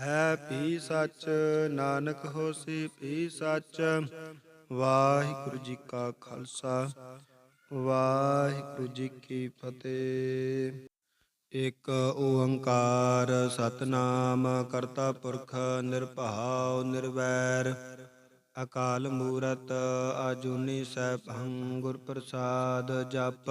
ਹੈ ਵੀ ਸੱਚ, ਨਾਨਕ ਹੋਸੀ ਵੀ ਸੱਚ। ਵਾਹਿਗੁਰੂ ਜੀ ਕਾ ਖਾਲਸਾ, ਵਾਹਿਗੁਰੂ ਜੀ ਕੀ ਫਤਿਹ। ਇਕ ਓੰਕਾਰ ਸਤਨਾਮ ਕਰਤਾ ਪੁਰਖ ਨਿਰਭਉ ਨਿਰਵੈਰ। ਅਕਾਲ ਮੂਰਤ ਅਜੂਨੀ ਸੈਭੰ ਗੁਰ ਪ੍ਰਸਾਦ ਜਪ।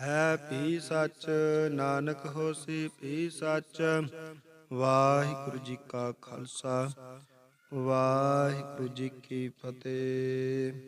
ਹੈ ਵੀ ਸੱਚ, ਨਾਨਕ ਹੋਸੀ ਵੀ ਸੱਚ। ਵਾਹਿਗੁਰੂ ਜੀ ਕਾ ਖਾਲਸਾ, ਵਾਹਿਗੁਰੂ ਜੀ ਕੀ ਫਤਿਹ।